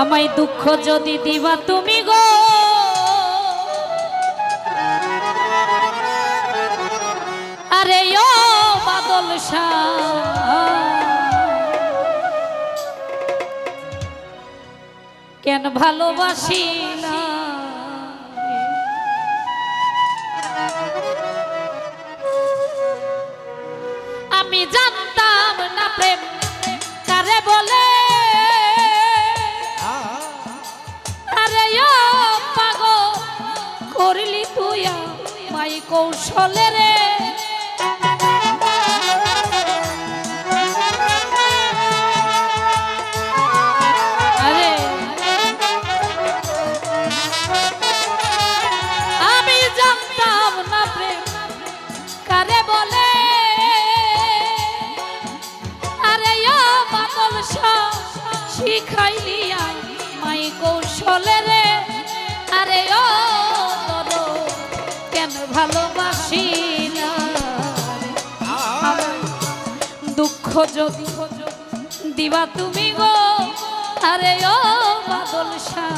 আমায় দুঃখ যদি দিবা তুমি গো। আরে ও বাদল কেন ভালোবাসি? বাদল শাহ শিখাইলিয়া মাই কৌশলে রে। আরে ও যদি দিবা তুমি গো। আরে ও বাদল শাহ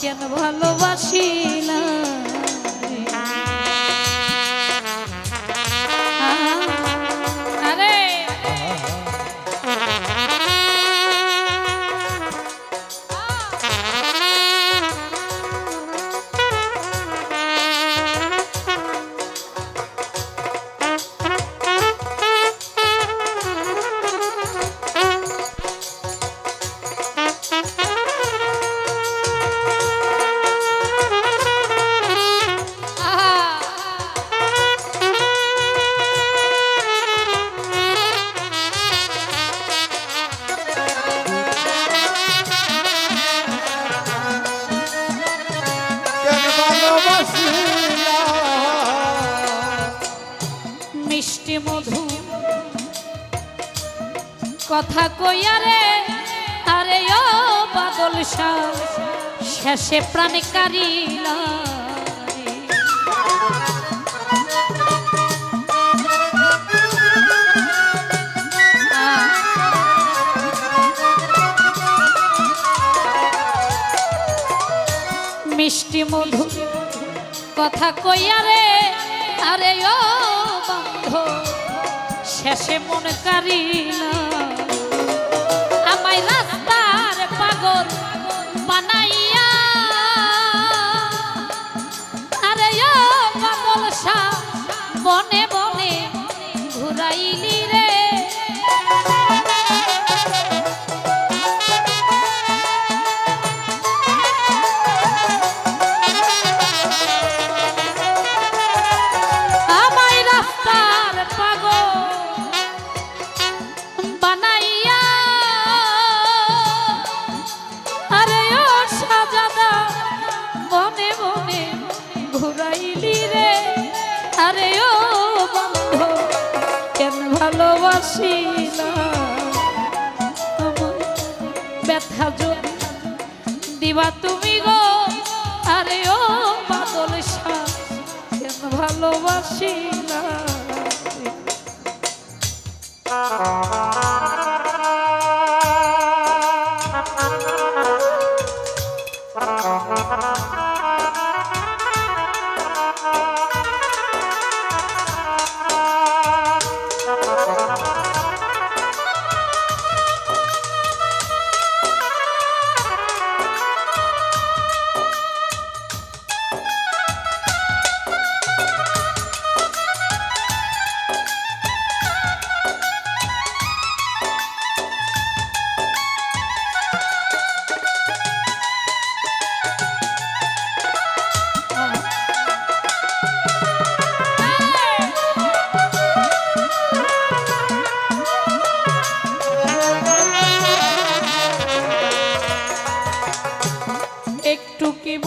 কেন ভালোবাসি না মিষ্টি মধু। কথা কইয়া রে আরে ও বাদল শেষে প্রাণে কারিলা মিষ্টি মধু, কথা কইয়া রে আরে ও শেষে মনে কারিলা। আমায় রাস্তার পাগল বানাইয়া। আরে বাদল শাহ বনে বনে ব্যথা দিবা তুমি গো আরে ও বাদল কেন ভালোবাসি?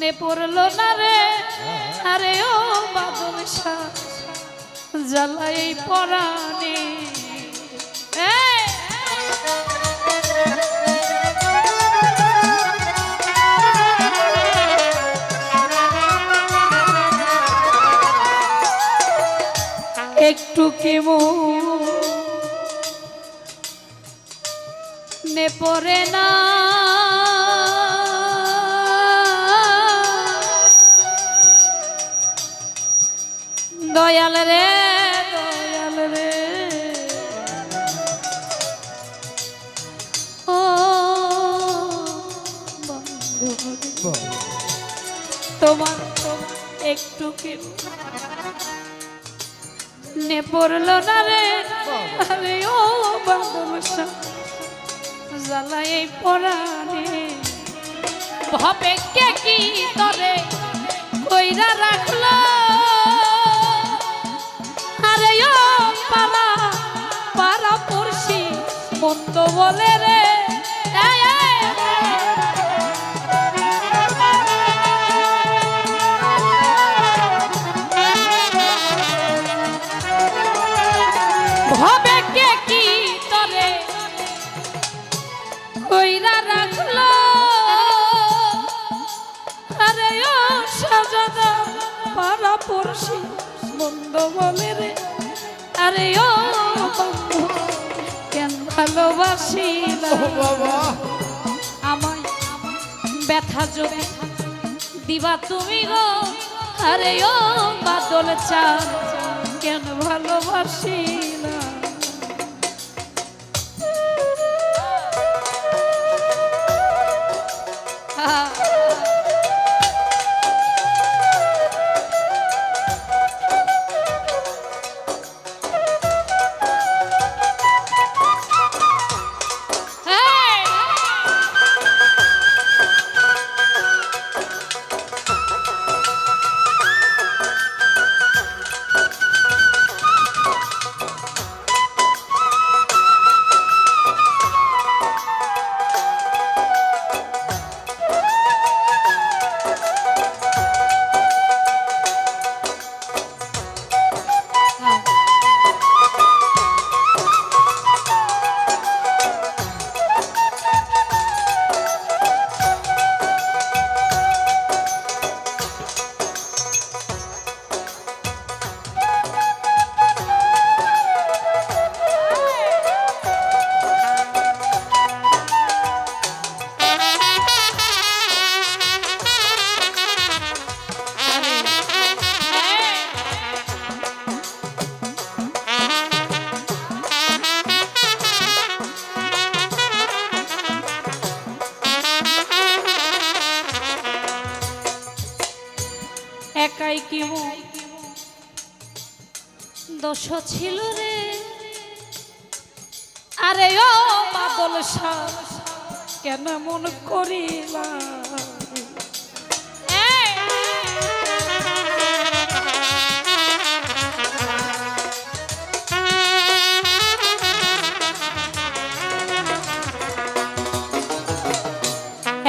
নে পড়ল না রে। আরে ও বাদল জ্বালাই পরাণে। একটু কেমন? নে পড়ে না। দয়াল রে দয়াল রে। ও তোমার একটু কি নে পড়ল না রে? আরে ও বাদলসা জ্বালাই পরাণে। ভাবে কে কি তরে কইরা রাখল? পালা পারা পড়শি মন্দ বলে রে। ভালোবাসি না ও আমায় ব্যথা যদি দিবা তুমি গো আরে ও বাদল চা কেন ভালোবাসি? দোষ ছিল রে। আরে ও বাদল কেন মন করিলা? এই!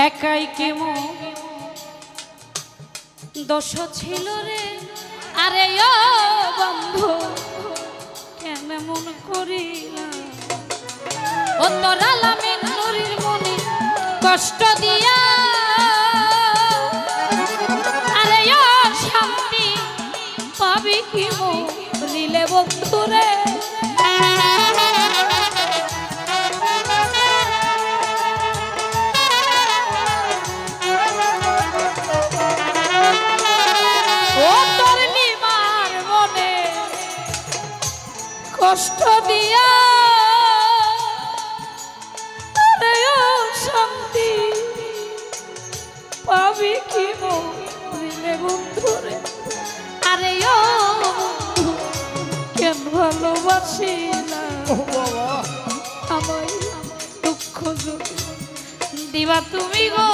একাই কেমন? দোষ ছিল রে। আরে ও বন্ধু কেন মন করিলাম ও নুরির মনে কষ্ট দিয়া। আরে শান্তি পাবি কি মরিলে বন্ধু ভালোবাসি দুঃখ দিবা তুমি গো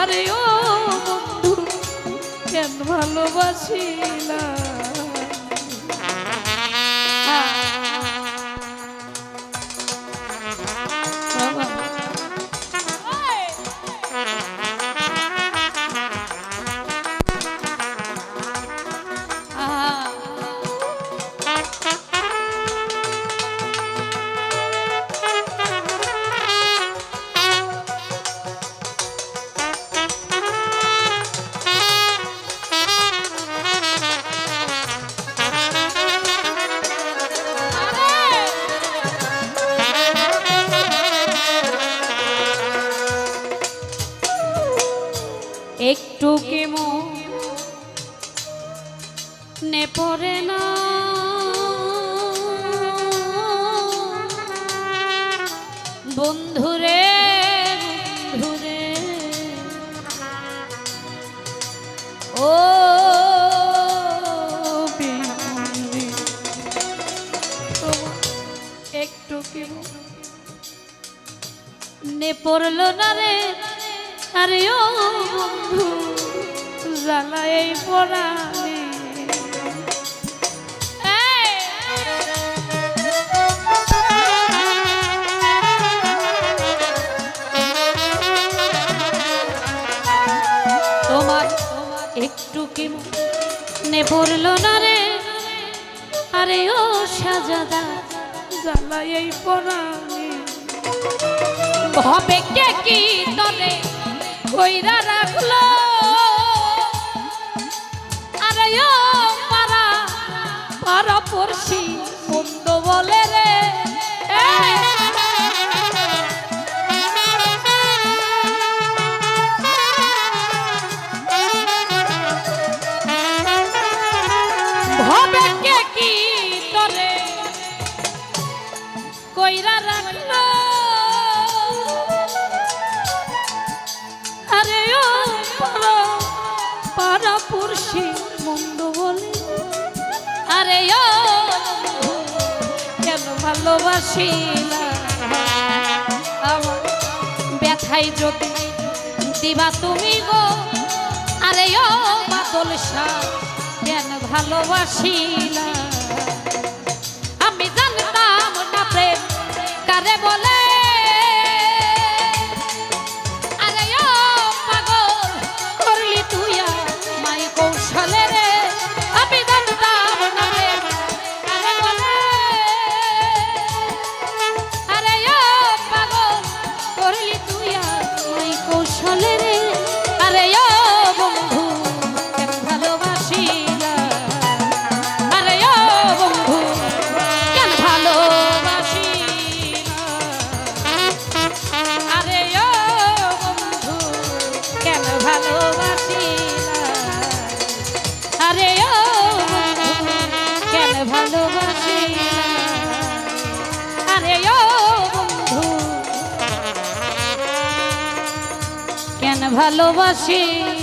আরে ও বন্ধু কেন ভালোবাসি একটু কেমো নে পড়ে না। বন্ধুরে বন্ধুরে। ও একটু কেমো নে পড়ল না রে। আরে ও বন্ধু, জ্বালা এই পড়ালে তোমার একটু কি নে পড়ল না রে? আরে ও সাজাদা, জ্বালা এই পড়ালে হবে কে কি তলে কইরা রাখল। আরে ও ভালোবাসিলা। আমার ব্যথাই যদি দিবা তুমি গো, আরে ও বাদল শাহ কেন ভালোবাসিলা? আমি জানতাম না প্রেম কারে বলে কেন ভালোবাসিলা